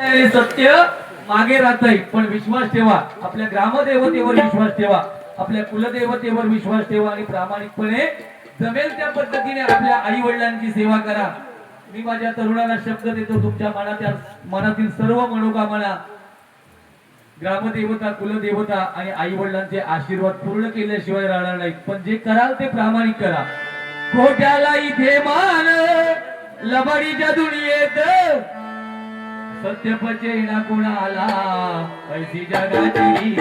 सत्य मागे राहतंय पण विश्वास ठेवा. आपल्या ग्रामदेवतेवर विश्वास ठेवा. आपल्या कुलदेवतेवर विश्वास ठेवा आणि प्रामाणिकपणे जमेल त्या पद्धतीने आपल्या आई वडिलांची सेवा करा. मी माझ्या तरुणाला शब्द देतो तुमच्या मनाच्या मनातील सर्व मनोकामना ग्रामदेवता कुलदेवता आणि आई वडिलांचे आशीर्वाद पूर्ण केल्याशिवाय राहणार नाही पण जे कराल ते प्रामाणिक करा. खोट्याला इथे मान लबाडीच्या दुनियेत सत्य पचे ना पैसी जगाची जगाची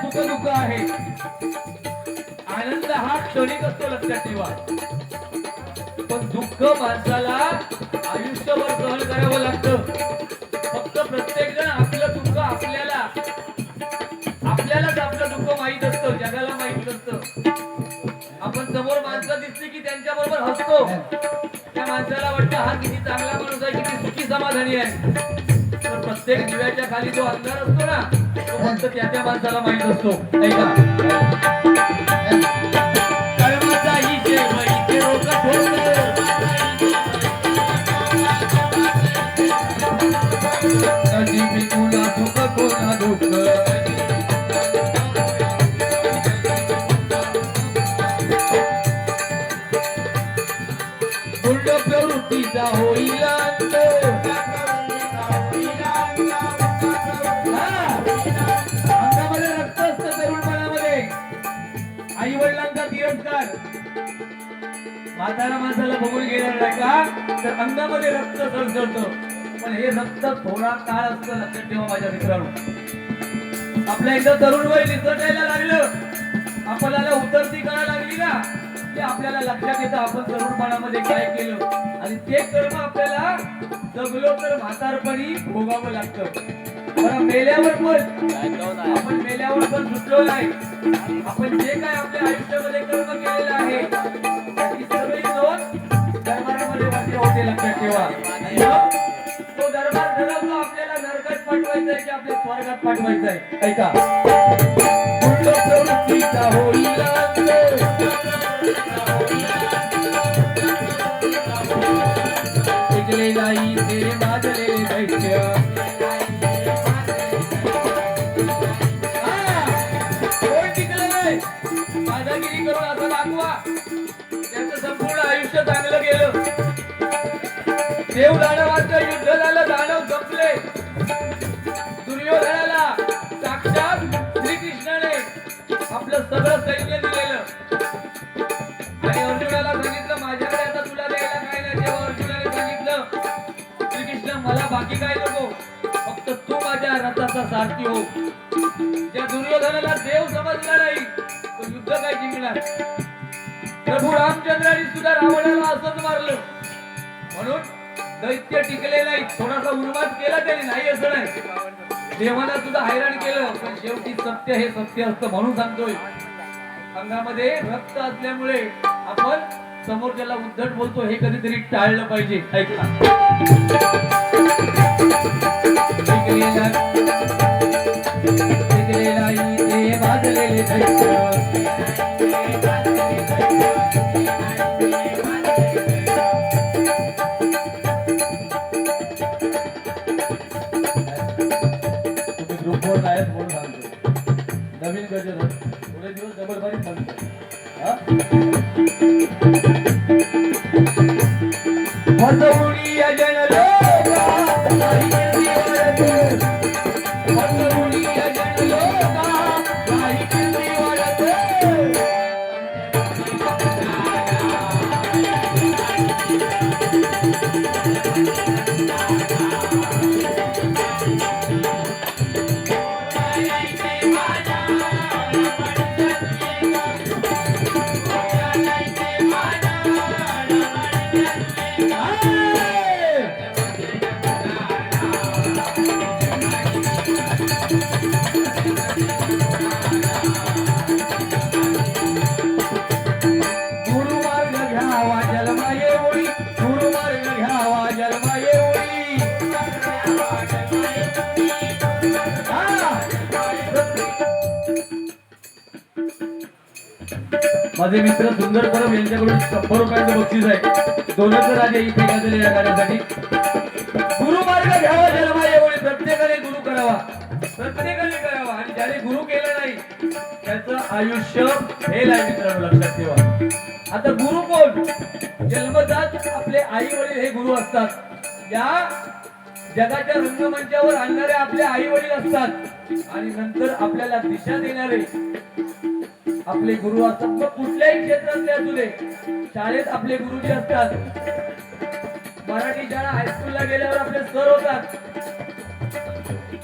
सुख दुःख. बघा आनंद हा क्षणिक असतो लक्षात ठेवा. पण दुःख माणसाला समोर माणसं दिसली की त्यांच्या बरोबर हसतो. त्या माणसाला वाटतं हा किती चांगला माणूस आहे किती सुखी समाधानी आहे. तर प्रत्येक दिव्याच्या खाली जो अंधार असतो ना तो फक्त त्या त्या माणसाला माहीत असतो. ऐका. म्हातारा माणसाला बघून गेला नाही का? तर अंगामध्ये रक्त सळसळतं पण हे रक्त थोडा काळ असतं लक्षात ठेवा माझ्या मित्रांनो. आपल्या एकदा तरुण वय निसटायला लागलं. आपल्याला उतरती करायला लागली ना? की आपल्याला लक्षात येतं आपण तरुणपणामध्ये काय केलं. आणि ते कर्म आपल्याला जगलो तर म्हातारपणी भोगावं लागतं. मेल्यावर पण आपण मेल्यावर पण सुटलो नाही. आपण जे काय आपल्या आयुष्यामध्ये कर्म केलेलं आहे ठेवा तो दरबार ठरवतो आपल्याला नरकात पाठवायचा की आपल्या स्वर्गात पाठवायचा आहे ऐका होईल. देव दानवाचं युद्ध झालं दानव जपले. दुर्योधनाला साक्षात श्रीकृष्णाने आपलं सगळं सैन्य दिलेलं. आणि अर्जुनाला सांगितलं माझ्याकडे आता तुला द्यायला काय नाही. तेव्हा अर्जुनाने सांगितलं श्रीकृष्ण मला बाकी काय नको. फक्त तू माझ्या रथाचा सारथी हो. ज्या दुर्योधनाला देव समजला नाही. तो युद्ध काय जिंकणार? प्रभू रामचंद्राने सुद्धा रावणाला असंच मारलं. म्हणून दैत्य टिकले नाही थोडासा उन्माद केला त्याने? नाही असं नाही. देवाला सुद्धा हैराण केलं. पण शेवटी सत्य हे सत्य असतं म्हणून सांगतोय. अंगामध्ये रक्त असल्यामुळे आपण समोरच्याला उद्धट बोलतो हे कधीतरी टाळलं पाहिजे. ऐका माझे मित्र सुंदर परब यांच्याकडून शंभर रुपयाचं बक्षीस आहे. दोनच राजे इथे गाजले या गाण्यासाठी गुरुमार्ग घ्यावा जन्मा येऊळी प्रत्येकाने गुरु करावा. प्रत्येकाने करावा. आणि ज्याने गुरु केलं नाही त्याचं आयुष्य हे आहे मित्रांनो लक्षात ठेवा. आता गुरु कोण? जन्मजात आपले आई वडील हे गुरु असतात. या जगाच्या रंगमंचावर आणणारे आपले आई वडील असतात. आणि नंतर आपल्याला दिशा देणारे आपले गुरु असतात. मग कुठल्याही क्षेत्रातले असू दे शाळेत आपले गुरुजी असतात. मराठी शाळा हायस्कूलला गेल्यावर आपले सर होतात.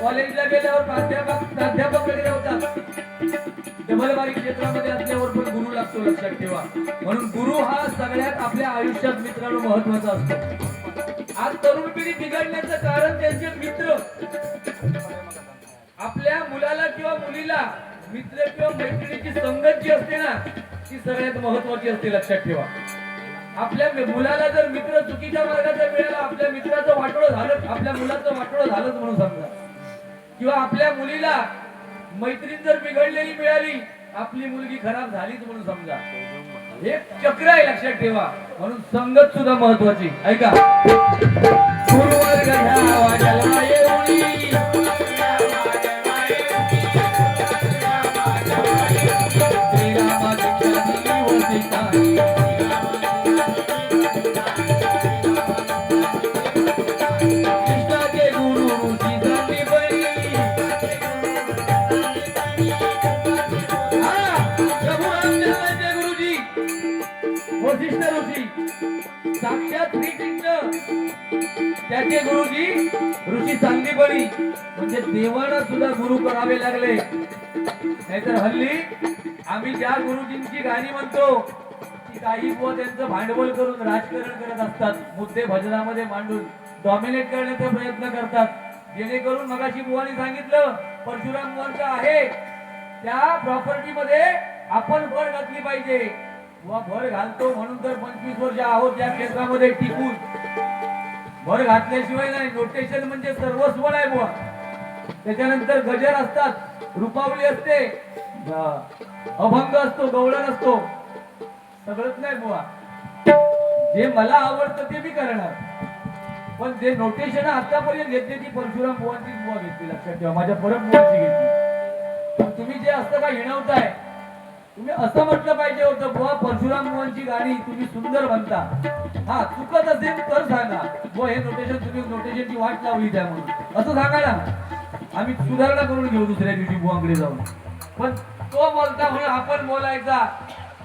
कॉलेजला गेल्यावर प्राध्यापक प्राध्यापक वगैरे होतात. डबलबारी क्षेत्रामध्ये असल्यावर पण गुरु लागतो लक्षात ठेवा. म्हणून गुरु हा सगळ्यात आपल्या आयुष्यात मित्रांनो महत्त्वाचा असतो. आज तरुण पिढी बिघडण्याचं कारण त्यांचे मित्र. आपल्या मुलाला किंवा मुलीला मित्र किंवा मैत्रिणीची संगत जी असते ना ती सगळ्यात महत्वाची असते लक्षात ठेवा. आपल्या मुलाला जर मित्र चुकीच्या मार्गाचा मिळाला आपल्या मित्राचं वाटोळं झालं आपल्या मुलाचं वाटोळं झालंच म्हणून समजा. किंवा आपल्या मुलीला मैत्रीण जर बिघडलेली मिळाली आपली मुलगी खराब झालीच म्हणून समजा. हे चक्र आहे लक्षात ठेवा. म्हणून संगत सुद्धा महत्वाची. ऐका. त्याचे गुरुजी ऋषी सांगलीपणी म्हणजे देवाला सुद्धा गुरु करावे लागले. नाहीतर हल्ली आम्ही ज्या गुरुजींची गाणी म्हणतो ती काही व त्यांचं भांडवल करून राजकारण करत असतात. मुद्दे भजनामध्ये मांडून डॉमिनेट करण्याचा प्रयत्न करतात. जेणेकरून मगाशी बुवानी सांगितलं परशुराम बुवांचं आहे. त्या प्रॉपर्टी मध्ये आपण भर घातली पाहिजे. व भर घालतो म्हणून तर पंचवीस वर्ष आहोत या क्षेत्रामध्ये टिकून. भर घातल्याशिवाय नाही. नोटेशन म्हणजे सर्वस्व नाही बुवा. त्याच्यानंतर गजर असतात. रुपावली असते. अभंग असतो गवळण असतो. सगळंच नाही बुवा. जे मला आवडतं ते मी करणार. पण जे नोटेशन आतापर्यंत घेतली ती परशुराम बुवांचीच बुवा घेतली लक्षात ठेवा. माझ्या परम बुवांची घेतली. पण तुम्ही जे असतं का हिणवताय तुम्ही असं म्हटलं पाहिजे होतं बुवा परशुराम बुवांची गाणी तुम्ही सुंदर म्हणता. हा चुकत असेल तर सांगा. व हे नोटेशन तुम्ही नोटेशनची वाट लावली त्या म्हणून असं सांगा ना आम्ही सुधारणा करून घेऊ दुसऱ्या दिवशी बुवांकडे जाऊन. पण तो बोलता म्हणून आपण बोलायचा.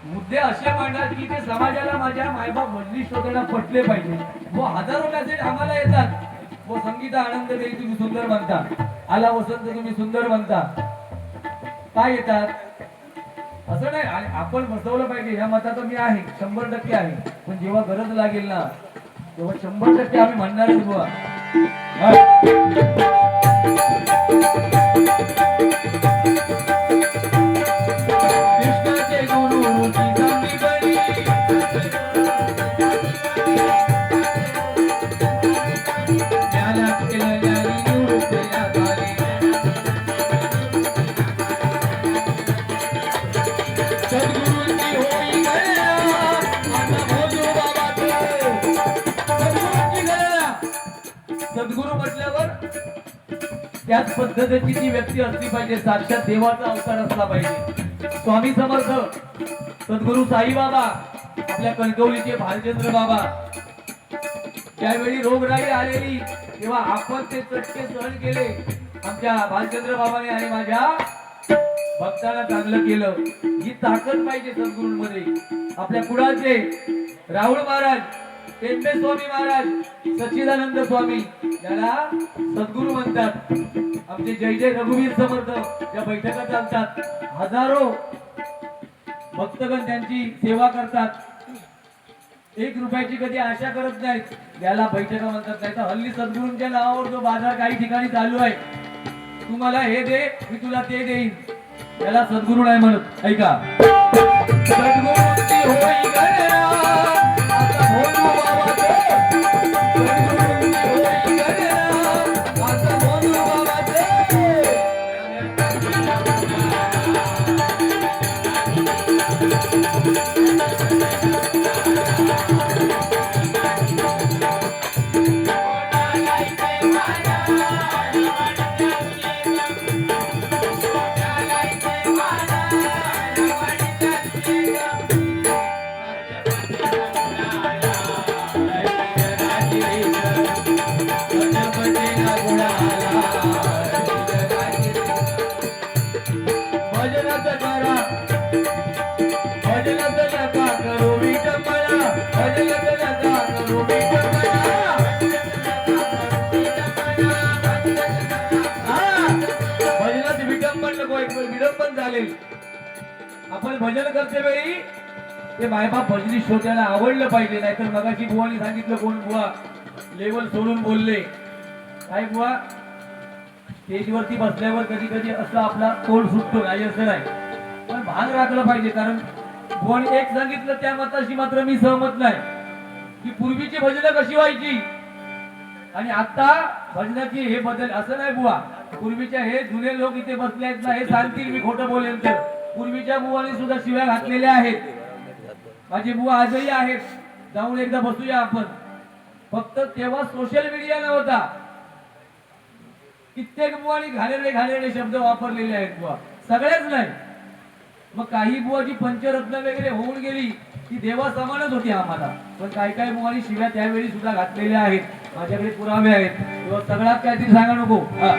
मुद्दे असे मांडतात की ते समाजाला माझ्या मायबाप मजली शोधायला पटले पाहिजे. व हजारो मेसेज आम्हाला येतात. व संगीता आनंद देई तुम्ही सुंदर म्हणता. आला वसंत तुम्ही सुंदर म्हणता. काय येतात? असं नाही आणि आपण बसवलं पाहिजे ह्या मताचं मी आहे शंभर टक्के आहे. पण जेव्हा गरज लागेल ना तेव्हा शंभर टक्के आम्ही म्हणणार बुवा. सद्गुरू म्हटल्यावर त्याच पद्धतीची ती व्यक्ती असली पाहिजे. साक्षात देवाचा अवतार असला पाहिजे. स्वामी समर्थ सद्गुरू साईबाबा आपल्या कणकवलीचे भालचंद्र बाबा. त्यावेळी रोगराई आलेली. तेव्हा आपण ते चटके सहन केले. आमच्या भालचंद्र बाबाने आणि माझ्या भक्ताला चांगलं केलं. ही ताकद पाहिजे सद्गुरूंमध्ये. आपल्या कुळाचे राहुल महाराज टेंबे स्वामी महाराज सच्चिदानंद स्वामी याला सद्गुरू म्हणतात. आमचे जय जय रघुवीर समर्थ या बैठका चालतात. हजारो भक्तगण त्यांची सेवा करतात. एक रुपयाची कधी आशा करत नाहीत. याला बैठका म्हणतात नाही तर हल्ली सद्गुरूंच्या नावावर जो बाजार काही ठिकाणी चालू आहे. तू मला हे दे मी तुला ते देईन. याला सद्गुरू नाही म्हणत. ऐका. सद्गुरू पण झाले. आपण भजन करते वेळी ते मायबाप भजनी श्रोत्याला आवडलं पाहिजे नाहीतर मगाशी बुवाने सांगितलं कोण बुवा लेवल सोडून बोलले. काय बुवा? स्टेजवरती बसल्यावर कधी कधी असं आपला तोल सुटतो नाही असं नाही पण भान राखलं पाहिजे कारण बुवाने एक सांगितलं त्या मताशी मात्र मी सहमत नाही. की पूर्वीची भजनं कशी व्हायची? आणि आता भजनाची हे बदल असं नाही बुवा. पूर्वीच्या हे जुने लोक इथे बसले आहेत ना हे सांगतील मी खोटं बोलेन तर. पूर्वीच्या बुवाने सुद्धा शिव्या घातलेल्या आहेत. माझी बुवा आजही आहेत. जाऊन एकदा बसूया आपण. फक्त तेव्हा सोशल मीडिया नव्हता. कित्येक बुवाने घालेले घालेले शब्द वापरलेले आहेत बुवा. सगळेच नाही. मग काही बुवाची पंचरत्न वगैरे होऊन गेली ती देवा समानच होती आम्हाला. पण काही काही बुवानी शिव्या त्यावेळी सुद्धा घातलेल्या आहेत. माझ्याकडे पुरावे आहेत सगळ्यात काहीतरी सांगा नको हा.